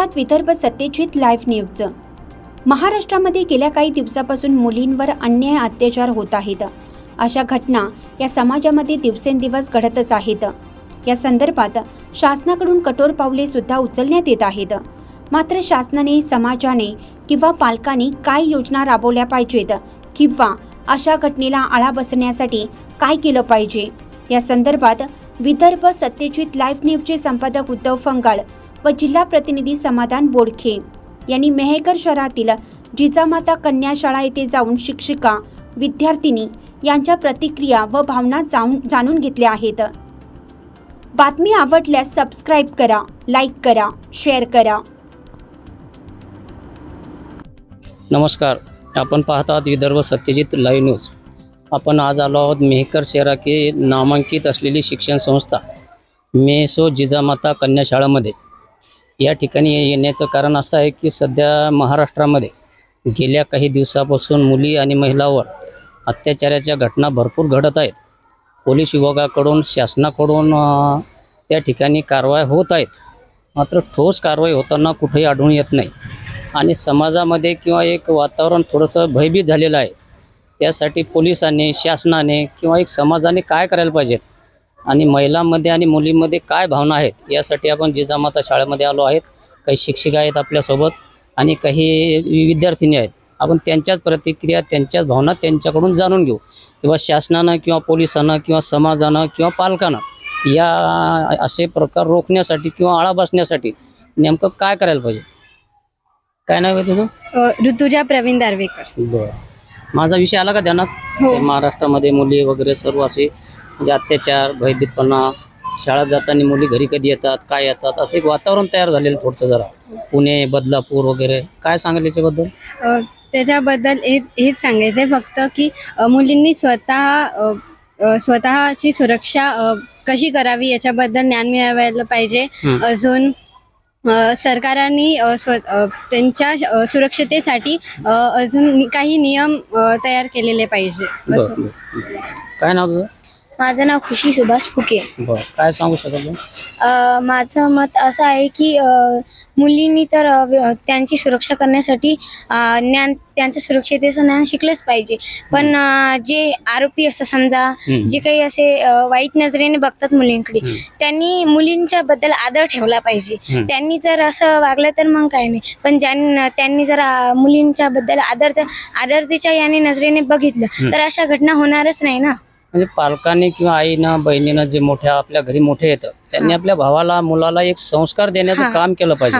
पाहतात Vidarbha Satyajit live news महाराष्ट्रामध्ये गेल्या काही दिवसापासून मुलींवर अन्याय अत्याचार होत आहेत. अशा घटना या समाजामध्ये दिवसेंदिवस घडतच आहेत. या संदर्भात शासनाकडून कठोर पावले सुद्धा उचलण्यात येत आहेत. मात्र शासनाने समाजाने किंवा पालकांनी काय योजना राबवल्या पाहिजेत किंवा अशा घटनेला आळा बसण्यासाठी काय केलं पाहिजे? या संदर्भात विदर्भ सत्यजित लाईव्ह न्यूजचे संपादक उद्धव फंगाळ व जिल्हा प्रतिनिधी समाधान बोडखे यांनी मेहेकर शहरातील जिजामाता कन्या शाळा येथे जाऊन शिक्षिका विद्यार्थिनी यांच्या प्रतिक्रिया व भावना जाऊन जाणून घेतल्या आहेत. बातमी आवडल्यास सबस्क्राईब करा लाईक करा शेअर करा. नमस्कार. आपण पाहत आहात विदर्भ सत्यजित लाईव्ह न्यूज आपण आज आलो आहोत मेहकर शहराकी नामांकित असलेली शिक्षण संस्था मेसो जिजामाता कन्या शाळामध्ये. या ठिकाणी येण्याचं कारण असं आहे की सध्या महाराष्ट्रामध्ये गेल्या काही दिवसापासून मुली आणि महिलांवर अत्याचाराच्या घटना भरपूर घडत आहेत. पोलीस विभागाकडून शासनाकडून त्या ठिकाणी कारवाई होत आहेत. मात्र ठोस कारवाई होताना कुठेही आढळून येत नाही. आणि समाजामध्ये किंवा एक वातावरण थोडंसं भयभीत झालेलं आहे. त्यासाठी पोलिसांनी शासनाने किंवा एक समाजाने काय करायला पाहिजेत? आणि महिलांमध्ये आणि मुलींमध्ये काय भावना आहेत यासाठी आपण जिजामाता शाळेमध्ये आलो आहेत. काही शिक्षिका आहेत आपल्यासोबत आणि काही विद्यार्थिनी आहेत. आपण त्यांच्याच प्रतिक्रिया त्यांच्याच भावना त्यांच्याकडून जाणून घेऊ. किंवा शासनानं किंवा पोलिसांना किंवा समाजानं किंवा पालकानं या असे प्रकार रोखण्यासाठी किंवा आळा बसण्यासाठी नेमकं काय करायला पाहिजे? काय नाव आहे तुझं? ऋतुजा प्रवीण दारवेकर. बरं. माझा विषय आला का ध्यानात हो. महाराष्ट्रामध्ये मुली वगैरे सर्व असे म्हणजे अत्याचार भयभीतपणा शाळेत जाताना मुली घरी कधी येतात काय येतात असं एक वातावरण तयार झालेलं थोडंसं जरा. पुणे बदलापूर वगैरे काय सांगाल याच्याबद्दल? अ, त्याच्याबद्दल हे हेच सांगायचं आहे फक्त की अ, मुलींनी स्वतः अ, अ, स्वतःची सुरक्षा अ, कशी करावी याच्याबद्दल ज्ञान मिळवायला पाहिजे. अजून अ, सरकारांनी अ, स्व अ, त्यांच्या अ, सुरक्षतेसाठी अ, अजून नि- काही नियम अ, तयार केलेले पाहिजे. बरं, असं. बरं, बरं. काय नाव तुझं? माझं नाव खुशी सुभाष फुके बरं काय सांगू शकाल तू? अ, माझं मत असं आहे की अ, मुलींनी तर अ, व्य- त्यांची सुरक्षा करण्यासाठी अ, ज्ञान त्यांच्या सुरक्षतेचं ज्ञान शिकलंच पाहिजे पण अ, जे आरोपी असं समजा हम्म. जे काही असे अ, वाईट नजरेने बघतात मुलींकडे हम्म. त्यांनी मुलींच्या बद्दल आदर ठेवला पाहिजे हम्म. त्यांनी जर असं वागलं तर मग काय नाही पण ज्यांनी त्यांनी जर अ, मुलींच्या बद्दल आदर आदरतेच्या याने नजरेने बघितलं. तर अशा घटना होणारच नाही ना म्हणजे पालकांनी किंवा आईनं बहिणीनं जे मोठ्या आपल्या घरी मोठे येतात त्यांनी आपल्या भावाला मुलाला एक संस्कार देण्याचं. काम केलं पाहिजे.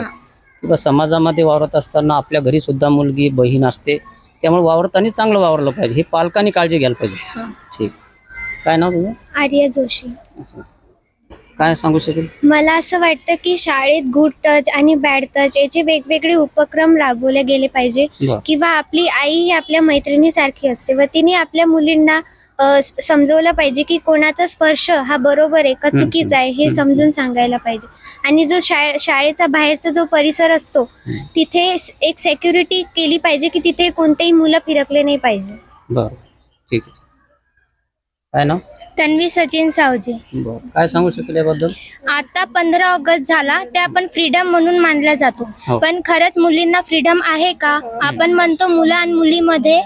किंवा समाजामध्ये वावरत असताना आपल्या घरी सुद्धा मुलगी बहीण असते त्यामुळे वावरताना चांगलं वावरलं पाहिजे. ही पालकांनी काळजी घ्यायला पाहिजे. ठीक. काय नाव तुझं? आर्या जोशी. काय सांगू शकेल? मला असं वाटतं की शाळेत गुड टच आणि बॅड टच याचे वेगवेगळे उपक्रम राबवले गेले पाहिजे. किंवा आपली आई ही आपल्या मैत्रिणीसारखी असते व तिने आपल्या मुलींना समजवलं पाहिजे की कोणाचा स्पर्श हा बरोबर आहे का चुकीचा आहे हे. समजून सांगायला पाहिजे. आणि जो शाळे शाळेचा बाहेरचा जो परिसर असतो तिथे एक सेक्युरिटी केली पाहिजे की तिथे कोणतेही मुलं फिरकले नाही पाहिजे. बरं. ठीक आहे. काय नाव? तन्वी सचिन सावजी. बरं. काय सांगू शकेल याबद्दल? आता पंधरा ऑगस्ट झाला ते आपण फ्रीडम म्हणून मानला जातो. हो. पण खरंच मुलींना फ्रीडम आहे का? आपण म्हणतो मुलं आणि मुलीमध्ये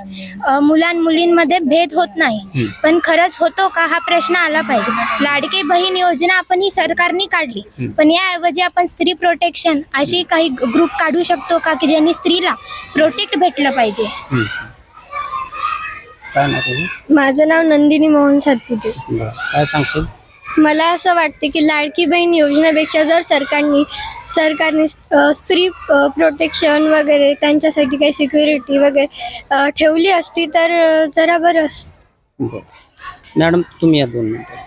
अ, मुलं आणि मुलींमध्ये भेद होत नाही. हम्म. पण खरंच होतो का? हा प्रश्न आला पाहिजे. लाडकी बहीण योजना आपण ही सरकारने काढली. हम्म. पण याऐवजी आपण स्त्री प्रोटेक्शन अशी काही ग्रुप काढू शकतो का? की ज्यांनी स्त्रीला प्रोटेक्ट भेटलं पाहिजे. हम्म. काय नाव तुझं? माझं नाव नंदिनी मोहन सातपुते. बरं काय सांगशील? मला असं वाटते की लाडकी बहीण योजनेपेक्षा जर सरकारने सरकारने अ, स्त्री प्रोटेक्शन वगैरे त्यांच्यासाठी काही सिक्युरिटी वगैरे अ, ठेवली असती तर अ, जरा बरं असतं बरं. मॅडम तुम्ही या दोन मिनटं.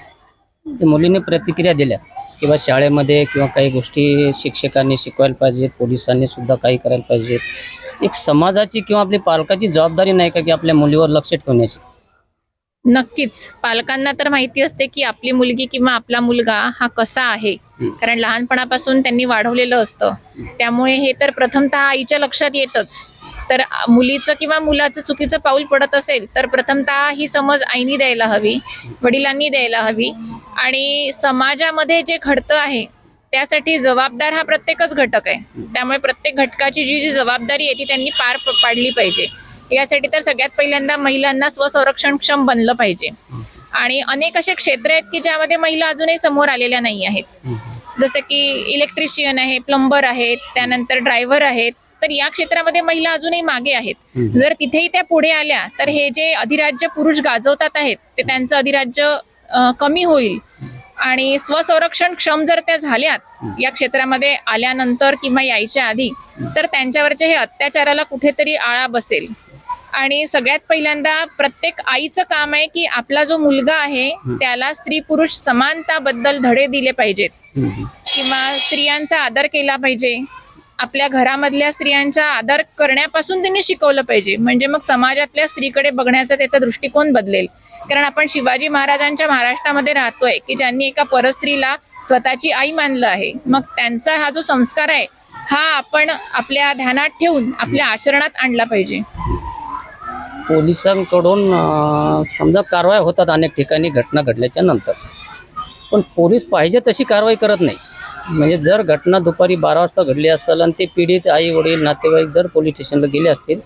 ते मुलीने प्रतिक्रिया दिल्या किंवा शाळेमध्ये किंवा काही गोष्टी शिक्षकांनी शिकवायला पाहिजे पोलिसांनी सुद्धा काही करायला पाहिजे एक समाजाची किंवा आपली पालकाची जबाबदारी नाही का की आपल्या मुलीवर लक्ष ठेवण्याची? नक्कीच. पालकांना तर माहिती असते की आपली मुलगी किंवा आपला मुलगा हा कसा आहे. कारण लहानपणापासून त्यांनी वाढवलेलं असतं. त्यामुळे हे तर प्रथमतः आईच्या लक्षात येतच. तर मुलीचं किंवा मुलाचं चुकीचं पाऊल पडत असेल तर प्रथमतः ही समज आईनी द्यायला हवी वडिलांनी द्यायला हवी. आणि समाजामध्ये जे घडतं आहे त्यासाठी जबाबदार हा प्रत्येकच घटक आहे. त्यामुळे प्रत्येक घटकाची जी जी जबाबदारी आहे ती त्यांनी पार पाडली पाहिजे. यासाठी तर सगळ्यात पहिल्यांदा महिलांना स्वसंरक्षणक्षम बनलं पाहिजे. आणि अनेक असे क्षेत्र आहेत की ज्यामध्ये महिला अजूनही समोर आलेल्या नाही आहेत. जसं की इलेक्ट्रिशियन आहे प्लंबर आहेत त्यानंतर ड्रायव्हर आहेत. तर या क्षेत्रामध्ये महिला अजूनही मागे आहेत. जर तिथेही त्या पुढे आल्या तर हे जे अधिराज्य पुरुष गाजवतात आहेत ते त्यांचं अधिराज्य कमी होईल. आणि स्वसंरक्षण क्षम जर त्या झाल्यात या क्षेत्रामध्ये आल्यानंतर किंवा यायच्या आधी तर त्यांच्यावरच्या हे अत्याचाराला कुठेतरी आळा बसेल. आणि सगळ्यात पहिल्यांदा प्रत्येक आईचं काम आहे की आपला जो मुलगा आहे त्याला स्त्री पुरुष समानताबद्दल धडे दिले पाहिजेत. किंवा स्त्रियांचा आदर केला पाहिजे. आपल्या घरामधल्या स्त्रियांचा आदर करण्यापासून त्यांनी शिकवलं पाहिजे. म्हणजे मग समाजातल्या स्त्रीकडे बघण्याचा त्याचा दृष्टिकोन बदलेल. कारण आपण शिवाजी महाराजांच्या महाराष्ट्रामध्ये राहतोय की ज्यांनी एका परस्त्रीला स्वतःची आई मानलं आहे. मग त्यांचा हा जो संस्कार आहे हा आपण आपल्या ध्यानात ठेवून आपल्या आचरणात आणला पाहिजे. पोलिसांकडून समजा कारवाई होतात अनेक ठिकाणी घटना घडल्याच्या नंतर. पण पोलीस पाहिजे तशी कारवाई करत नाही. म्हणजे जर घटना दुपारी बारा वाजता घडली असेल आणि ते पीडित आई वडील नातेवाईक जर पोलीस स्टेशनला गेले असतील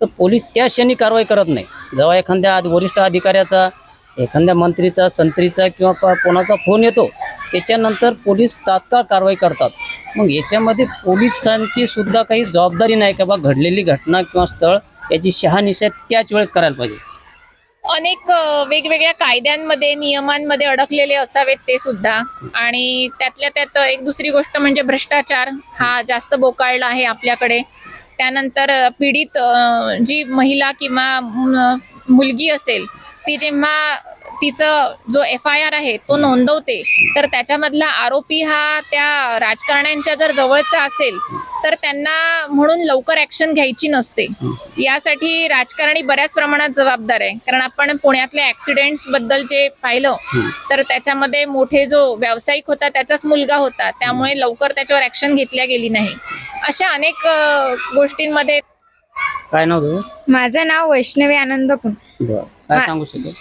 तर पोलीस त्या क्षणी कारवाई करत नाही. जेव्हा एखाद्या वरिष्ठ अधिकाऱ्याचा एखाद्या मंत्रीचा संत्रीचा किंवा कोणाचा फोन येतो त्याच्यानंतर पोलीस तात्काळ कारवाई करतात. मग याच्यामध्ये पोलिसांची सुद्धा काही जबाबदारी नाही का बा? घडलेली घटना किंवा स्थळ याची शहानिशा त्याच वेळेस करायला पाहिजे. अनेक वेगवेगळ्या कायद्यांमध्ये नियमांमध्ये अडकलेले असावेत ते सुद्धा. आणि त्यातल्या त्यात एक दुसरी गोष्ट म्हणजे भ्रष्टाचार हा जास्त बोकाळला आहे आपल्याकडे. त्यानंतर पीडित जी महिला किंवा मुलगी असेल ती जेव्हा तिचं जो एफ आय आर आहे तो नोंदवते तर त्याच्यामधला आरोपी हा त्या राजकारण्यांच्या जर जवळचा असेल तर त्यांना म्हणून लवकर ऍक्शन घ्यायची नसते. यासाठी राजकारणी बऱ्याच प्रमाणात जबाबदार आहे. कारण आपण पुण्यातल्या ऍक्सिडेंट्सबद्दल जे पाहिलं तर त्याच्यामध्ये मोठे जो व्यावसायिक होता त्याचाच मुलगा होता. त्यामुळे लवकर त्याच्यावर ऍक्शन घेतल्या गेली नाही. अशा अनेक गोष्टींमध्ये काय नाव तुझं? माझं नाव वैष्णवी आनंद बरं. काय सांगू शकेल?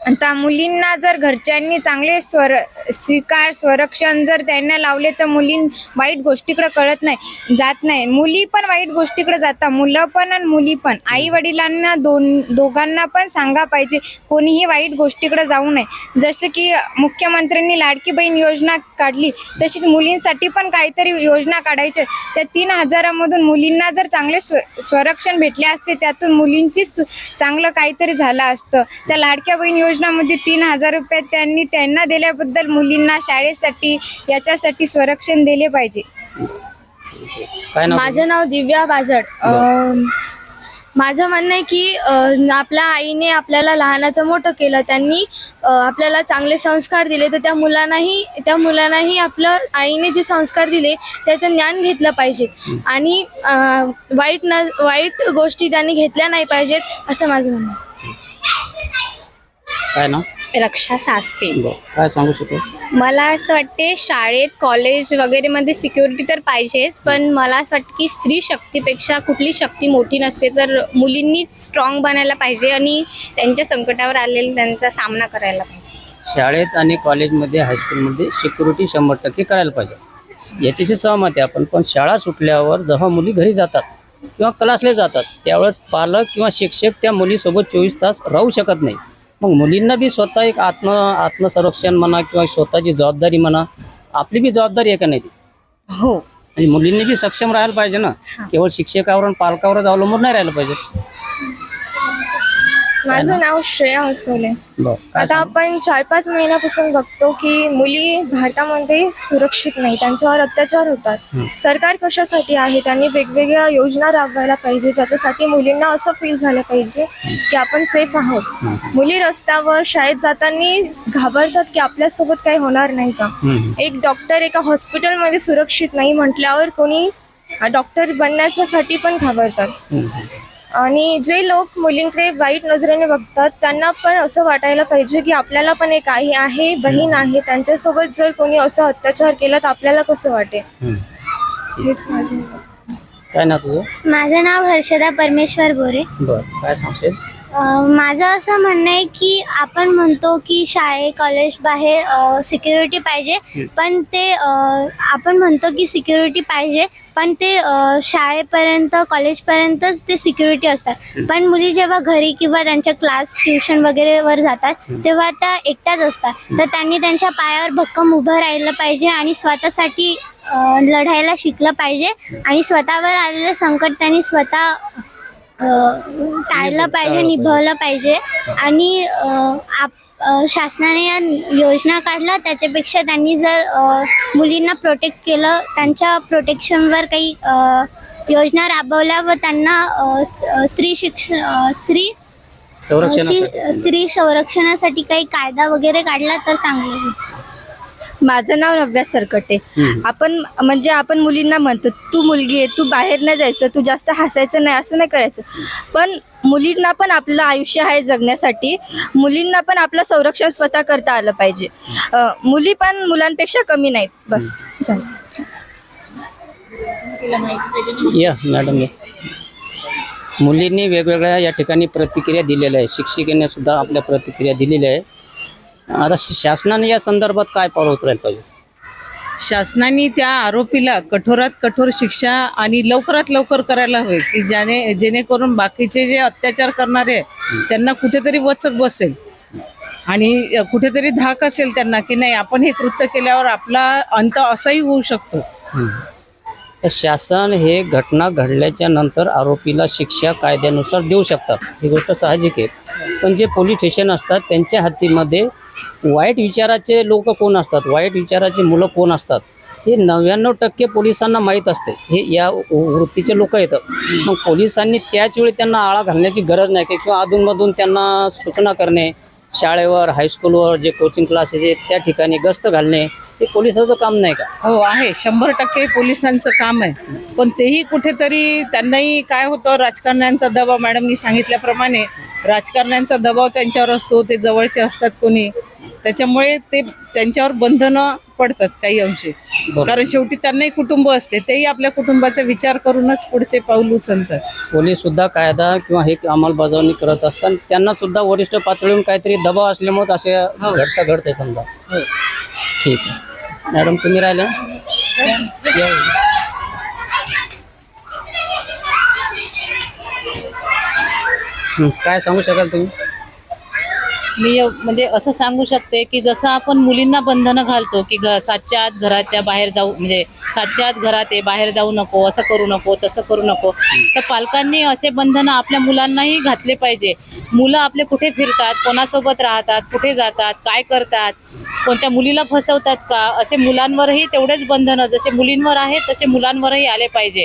आता मुलींना जर घरच्यांनी चांगले स्वर स्वीकार संरक्षण जर त्यांना लावले तर मुलीं वाईट गोष्टीकडे कळत नाही जात नाही. मुली पण वाईट गोष्टीकडे जातात मुलं पण आणि मुली पण. आई वडिलांना दोन दोघांना पण सांगा पाहिजे कोणीही वाईट गोष्टीकडे जाऊ नये. जसं की मुख्यमंत्र्यांनी लाडकी बहीण योजना काढली तशीच मुलींसाठी पण काहीतरी योजना काढायचे. त्या तीन हजारामधून मुलींना जर चांगले स्व संरक्षण भेटले असते त्यातून मुलींचीच चांगलं काहीतरी झालं असतं. त्या लाडक्या बहीण योजनामध्ये तीन हजार रुपये त्यांनी त्यांना दिल्याबद्दल मुलींना शाळेसाठी याच्यासाठी संरक्षण दिले पाहिजे. काय नाव माझं नाव दिव्या बाजड अं, माझं म्हणणं आहे की अं, आपल्या आईने आपल्याला लहानाचं मोठं केलं त्यांनी अं, आपल्याला चांगले संस्कार दिले तर त्या मुलांनाही त्या मुलांनाही आपलं आईने जे संस्कार दिले त्याचं ज्ञान घेतलं पाहिजे. आणि अं, वाईट न वाईट गोष्टी त्यांनी घेतल्या नाही पाहिजेत असं माझं म्हणणं आहे. काय नाव? रक्षा सासते. काय सांगू शकेल मला असं वाटते शाळेत कॉलेज वगैरेमध्ये सिक्युरिटी तर पाहिजेच पण मला असं वाटतं की स्त्री शक्तीपेक्षा कुठली शक्ती मोठी नसते तर मुलींनीच स्ट्रॉंग बनायला पाहिजे आणि त्यांच्या संकटावर आलेला त्यांचा सामना करायला पाहिजे. शाळेत आणि कॉलेजमध्ये हायस्कूलमध्ये सिक्युरिटी शंभर टक्के करायला पाहिजे. याच्याशी सहमत आहे आपण पण शाळा सुटल्यावर जेव्हा मुली घरी जातात किंवा क्लासला जातात त्यावेळेस पालक किंवा शिक्षक त्या मुलीसोबत चोवीस तास राहू शकत नाही. मग मुलींना बी स्वतः एक आत्म आत्मसंरक्षण म्हणा किंवा स्वतःची जबाबदारी म्हणा आपली बी जबाबदारी आहे का नाही ती? हो. आणि मुलींनी बी सक्षम राहायला पाहिजे ना. केवळ शिक्षकावर आणि पालकावरच अवलंबून नाही राहायला पाहिजे. माझं नाव श्रेया हसोले काय आता? आपण चार पाच महिन्यापासून बघतो की मुली भारतामध्ये सुरक्षित नाही त्यांच्यावर अत्याचार होतात. सरकार कशासाठी आहे? त्यांनी वेगवेगळ्या योजना राबवायला पाहिजे ज्याच्यासाठी मुलींना असं फील झालं पाहिजे की आपण सेफ आहोत. मुली रस्त्यावर शाळेत जाताना घाबरतात की आपल्यासोबत काही होणार नाही का. एक डॉक्टर एका हॉस्पिटलमध्ये सुरक्षित नाही म्हटल्यावर कोणी डॉक्टर बनण्याच्यासाठी पण घाबरतात. आणि जे लोक मुलींकडे वाईट नजरेने बघतात त्यांना पण असं वाटायला पाहिजे की आपल्याला पण एक आई आहे बहीण आहे त्यांच्यासोबत जर कोणी असं अत्याचार केला तर आपल्याला कसं वाटेल? हम्म. हेच माझं. काय ना तुझं? माझं नाव हर्षदा परमेश्वर बोरे. बरं काय सांगशील? माझं असं म्हणणं आहे की आपण म्हणतो की शाळे कॉलेज बाहेर सिक्युरिटी पाहिजे. पण ते अ, आपण म्हणतो की सिक्युरिटी पाहिजे. पण ते अ, शाळेपर्यंत कॉलेजपर्यंतच ते सिक्युरिटी असतात. पण मुली जेव्हा घरी किंवा त्यांच्या क्लास ट्युशन वगैरेवर जातात तेव्हा त्या एकट्याच असतात. तर त्यांनी त्यांच्या पायावर भक्कम उभं राहिलं पाहिजे आणि स्वतःसाठी अ, लढायला शिकलं पाहिजे. आणि स्वतःवर आलेलं संकट त्यांनी स्वतः टाळलं पाहिजे निभवलं पाहिजे. आणि आप शासनाने या योजना काढल्या. त्याच्यापेक्षा त्यांनी जर मुलींना प्रोटेक्ट केलं त्यांच्या प्रोटेक्शनवर काही योजना राबवल्या व त्यांना स्त्री शिक्ष स्त्री स्त्री संरक्षणासाठी काही कायदा वगैरे काढला तर चांगलं होईल. माझं नाव नव्या सरकटे. आपण म्हणजे आपण मुलींना म्हणतो तू मुलगी आहे तू बाहेर नाही जायचं तू जास्त हसायचं नाही असं नाही करायचं. पण मुलींना पण आपलं आयुष्य आहे जगण्यासाठी. मुलींना पण आपलं संरक्षण स्वतः करता आलं पाहिजे. मुली पण मुलांपेक्षा कमी नाहीत. बस. या मॅडम. मुलींनी वेगवेगळ्या या ठिकाणी प्रतिक्रिया दिलेल्या आहे शिक्षिकेने सुद्धा आपल्या प्रतिक्रिया दिलेल्या आहे आता शासनाने या संदर्भात काय पावलं उचलायला पाहिजे? शासनाने त्या आरोपीला कठोरात कठोर शिक्षा आणि लवकरात लवकर करायला हवे की ज्याने जेणेकरून बाकीचे जे अत्याचार करणारे त्यांना कुठेतरी वचक बसेल. आणि कुठेतरी धाक असेल त्यांना की नाही आपण हे कृत्य केल्यावर आपला अंत असाही होऊ शकतो. तर शासन हे घटना घडल्याच्या नंतर आरोपीला शिक्षा कायद्यानुसार देऊ शकतात. ही गोष्ट साहजिक आहे. पण जे पोलीस स्टेशन असतात त्यांच्या हातीमध्ये वाईट विचाराचे लोक कोण असतात? वाईट विचाराचे मुलं कोण असतात? हे नव्याण्णव टक्के पोलिसांना माहीत असते. हे या वृत्तीचे लोक येतात. मग पोलिसांनी त्याच वेळी त्यांना आळा घालण्याची गरज नाही की किंवा अधूनमधून त्यांना सूचना करणे शाळेवर हायस्कूलवर जे कोचिंग क्लासेस आहेत त्या ठिकाणी गस्त घालणे हे पोलिसाचं काम नाही का? हो आहे. शंभर टक्के पोलिसांचं काम आहे. पण तेही कुठेतरी त्यांनाही काय होतं राजकारण्यांचा दबाव मॅडमनी सांगितल्याप्रमाणे राजकारण्यांचा दबाव त्यांच्यावर असतो ते जवळचे असतात कोणी. त्याच्यामुळे ते त्यांच्यावर बंधनं पडतात काही अंशी. कारण शेवटी त्यांनाही कुटुंब असते तेही आपल्या कुटुंबाचा विचार करूनच पुढचे पाऊल उचलतात. पोलीस सुद्धा कायदा किंवा हे अंमलबजावणी करत असताना त्यांना सुद्धा वरिष्ठ पातळीवरून काहीतरी दबाव असल्यामुळे असे घडतं घडते समजा. ठीक आहे. मॅडम तुम्ही राहिला? काय सांगू शकाल तुम्ही? मी म्हणजे असं सांगू शकते की जसं आपण मुलींना बंधनं घालतो की घ सातच्या आत घराच्या बाहेर जाऊ म्हणजे सातच्या आत घरात आहे बाहेर जाऊ नको असं करू नको तसं करू नको तर पालकांनी असे बंधनं आपल्या मुलांनाही घातले पाहिजे. मुलं आपले कुठे फिरतात कोणासोबत राहतात कुठे जातात काय करतात कोणत्या मुलीला फसवतात का असे मुलांवरही तेवढेच बंधनं जसे मुलींवर आहेत तसे मुलांवरही आले पाहिजे.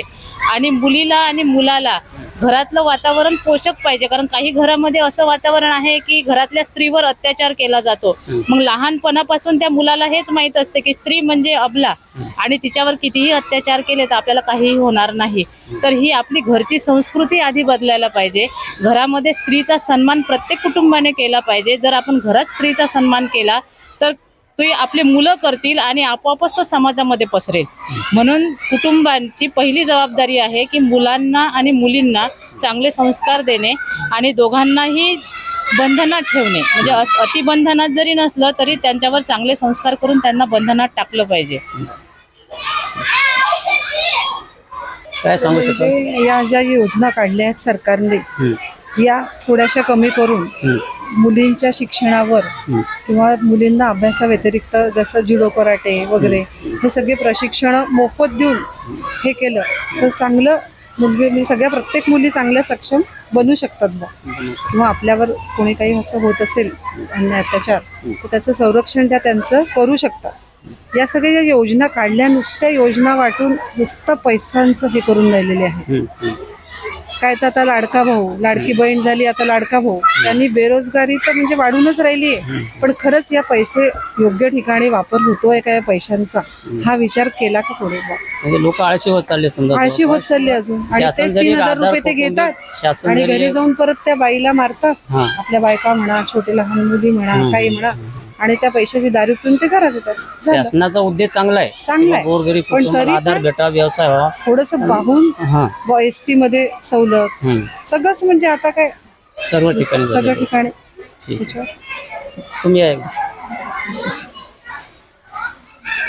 आणि मुलीला आणि मुलाला घरातलं वातावरण पोषक पाहिजे. कारण काही घरामध्ये असं वातावरण आहे की घरातल्या स्त्रीवर अत्याचार केला जातो. मग लहानपणापासून त्या मुलाला हेच माहीत असते की स्त्री म्हणजे अबला. आणि तिच्यावर कितीही अत्याचार केले तर आपल्याला काहीही होणार नाही. तर ही आपली घरची संस्कृती आधी बदलायला पाहिजे. घरामध्ये स्त्रीचा सन्मान प्रत्येक कुटुंबाने केला पाहिजे. जर आपण घरात स्त्रीचा सन्मान केला तर ते आपले मुलं करतील आणि आपोआपच तो समाजामध्ये पसरेल. म्हणून कुटुंबांची पहिली जबाबदारी आहे की मुलांना आणि मुलींना चांगले संस्कार देणे आणि दोघांनाही बंधनात ठेवणे. म्हणजे अतिबंधनात जरी नसलं तरी त्यांच्यावर चांगले संस्कार करून त्यांना बंधनात टाकलं पाहिजे. काय सांगू शकाल म्हणजे या ज्या योजना काढल्या आहेत सरकारने या थोड्याशा कमी करून मुलींच्या शिक्षणावर. किंवा मुलींना अभ्यासाव्यतिरिक्त जसं जुडो कराटे वगैरे हे सगळे प्रशिक्षण मोफत देऊन हे केलं तर चांगलं मुलगी म्हणजे सगळ्या प्रत्येक मुली चांगल्या सक्षम बनू शकतात बा. किंवा आपल्यावर कोणी काही असं होत असेल अन्याय अत्याचार तर त्याचं संरक्षण त्या त्यांचं करू शकतात. या सगळ्या ज्या योजना काढल्या नुसत्या योजना वाटून नुसतं पैशांचं हे करून राहिलेले आहे. काय तर आता लाडका भाऊ लाडकी बहीण झाली आता लाडका भाऊ. त्यांनी बेरोजगारी तर म्हणजे वाढूनच राहिली आहे. पण खरंच या पैसे योग्य ठिकाणी वापर होतोय का या पैशांचा? हा विचार केला का पुढे? म्हणजे लोक आळशी होत चालले समजा. आळशी होत चालली अजून. आणि शासन तेच जरी तीन हजार आधार रुपये ते घेतात शासन आणि जरी- घरी जाऊन परत त्या बाईला मारतात. हा. आपल्या बायका म्हणा छोटे लहान मुली म्हणा. काही म्हणा. आणि त्या पैशाची दारू पिऊन ते घरात येतात. झालं. शासनाचा उद्देश चांगला आहे. चांगला आहे. गोरगरीब पण कुटुंबाला तरी आधार पण- भेटा व्यवसाय व्हावा. थोडस पाहून हा. एस टी मध्ये सवलत. सगळंच म्हणजे आता काय? सर्व ठिकाणी सगळ्या झालेलं आहे. ठिकाणी. ठीक. त्याच्यावर. तुम्ही आहे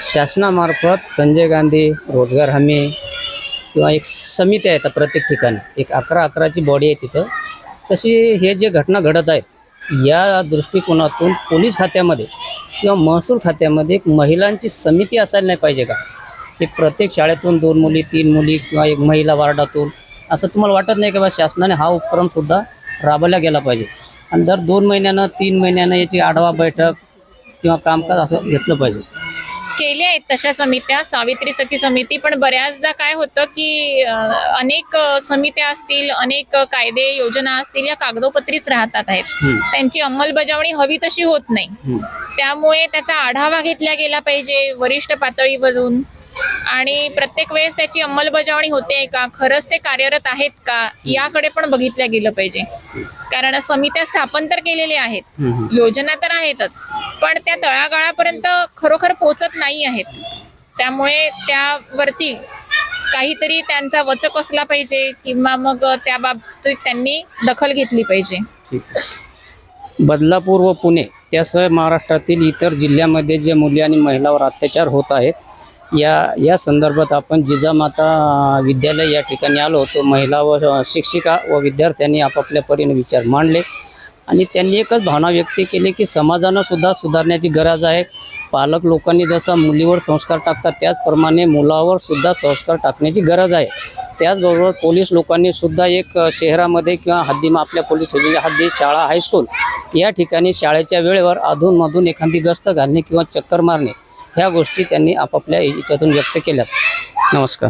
शासनामार्फत संजय गांधी रोजगार हमी किंवा एक समिती आहे आता प्रत्येक ठिकाणी. एक अकरा अकराची बॉडी आहे तिथं. तशी हे जे घटना घडत आहेत या दृष्टिकोनातून पोलीस खात्यामध्ये किंवा महसूल खात्यामध्ये एक महिलांची समिती असायला नाही पाहिजे का? की प्रत्येक शाळेतून दोन मुली तीन मुली किंवा एक महिला वार्डातून असं तुम्हाला वाटत नाही का बा शासनाने हा उपक्रमसुद्धा राबवला गेला पाहिजे? आणि दर दोन महिन्यानं तीन महिन्यानं याची आढावा बैठक किंवा कामकाज असं घेतलं पाहिजे. केल्या आहेत तशा समित्या सावित्री सखी समिती पण बऱ्याचदा काय होतं की अनेक समित्या असतील अनेक कायदे योजना असतील या कागदोपत्रीच राहतात आहेत. त्यांची अंमलबजावणी हवी तशी होत नाही. त्यामुळे त्याचा आढावा घेतला गेला पाहिजे वरिष्ठ पातळीवरून आणि प्रत्येक वेळेस त्याची अंमलबजावणी होते का? खरंच ते कार्यरत आहेत का? याकडे पण बघितलं गेलं पाहिजे. कारण समित्या स्थापन तर केलेल्या आहेत. योजना तर आहेतच. पण त्या तळागाळापर्यंत खरोखर पोचत नाही आहेत. त्यामुळे त्यावरती काहीतरी त्यांचा वचक असला पाहिजे किंवा मग त्या बाबतीत त्यांनी दखल घेतली पाहिजे. बदलापूर व पुणे त्यासह महाराष्ट्रातील इतर जिल्ह्यामध्ये जे मुली आणि महिलावर अत्याचार होत आहेत या या संदर्भात आपण जिजामाता विद्यालय या ठिकाणी आलो होतो. महिला व शिक्षिका व विद्यार्थ्यांनी आपापल्या परीने विचार मांडले. आणि त्यांनी एकच भावना व्यक्त केली की समाजानं सुद्धा सुधारण्याची गरज आहे. पालक लोकांनी जसा मुलीवर संस्कार टाकतात त्याचप्रमाणे मुलावर सुद्धा संस्कार टाकण्याची गरज आहे. त्याचबरोबर पोलीस लोकांनी सुद्धा एक शहरामध्ये किंवा हद्दीमा आपल्या पोलीस स्टेशनच्या हद्दी शाळा हायस्कूल या ठिकाणी शाळेच्या वेळेवर अधूनमधून एखादी गस्त घालणे किंवा चक्कर मारणे ह्या गोष्टी त्यांनी आपापल्या याच्यातून व्यक्त केल्यात. नमस्कार.